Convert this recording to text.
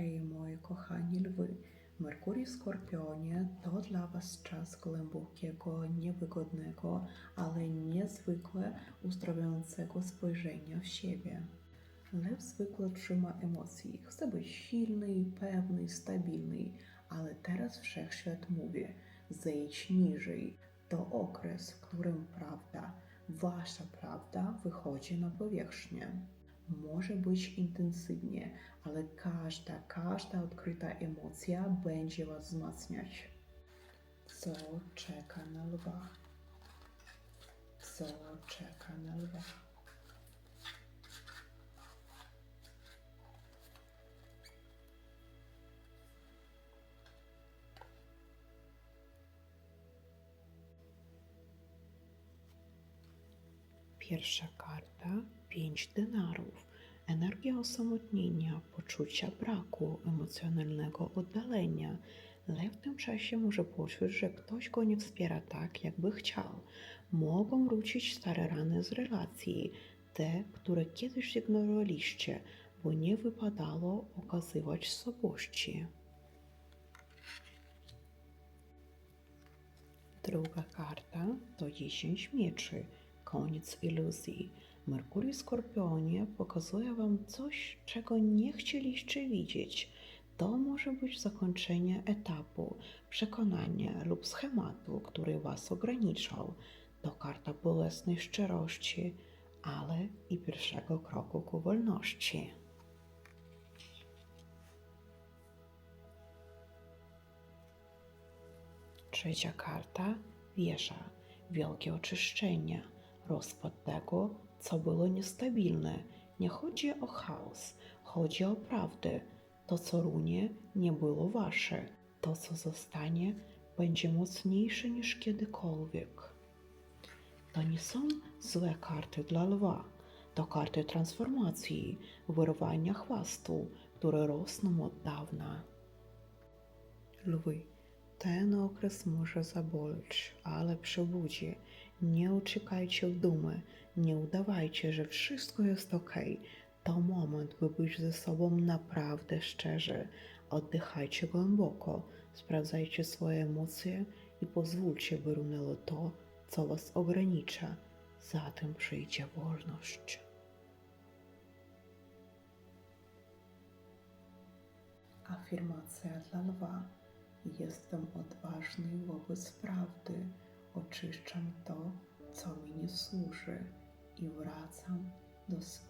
Hej, moi kochani lwy, Merkury w Skorpionie to dla Was czas głębokiego, niewygodnego, ale niezwykle uzdrowiającego spojrzenia w siebie. Lew zwykle trzyma emocji, chce być silny, pewny, stabilny, ale teraz wszechświat mówi: zejdź niżej. To okres, w którym prawda, Wasza prawda wychodzi na powierzchnię. Może być intensywnie, ale każda, każda odkryta emocja będzie was wzmacniać. Co czeka na lwa? Co czeka na lwa? Pierwsza karta pięć denarów. Energia osamotnienia, poczucia braku, emocjonalnego oddalenia. Lew w tym czasie może poczuć, że ktoś go nie wspiera tak, jakby chciał. Mogą wrócić stare rany z relacji, te, które kiedyś ignorowaliście, bo nie wypadało okazywać słabości. Druga karta to 10 mieczy, koniec iluzji. Merkury Skorpionie pokazuje Wam coś, czego nie chcieliście widzieć. To może być zakończenie etapu, przekonania lub schematu, który Was ograniczał. To karta bolesnej szczerości, ale i pierwszego kroku ku wolności. Trzecia karta wieża, wielkie oczyszczenie, rozpad tego, co było niestabilne. Nie chodzi o chaos, chodzi o prawdę. To, co runie, nie było wasze. To, co zostanie, będzie mocniejsze niż kiedykolwiek. To nie są złe karty dla lwa. To karty transformacji, wyrwania chwastu, które rosną od dawna. Lwy. Ten okres może zaboleć, ale przebudzi. Nie uciekajcie w dumę, nie udawajcie, że wszystko jest ok. To moment, by być ze sobą naprawdę szczerzy. Oddychajcie głęboko, sprawdzajcie swoje emocje i pozwólcie, by runęło to, co was ogranicza. Zatem przyjdzie wolność. Afirmacja dla lwa. Jestem odważny wobec prawdy. Oczyszczam to, co mi nie służy i wracam do swojej mocy.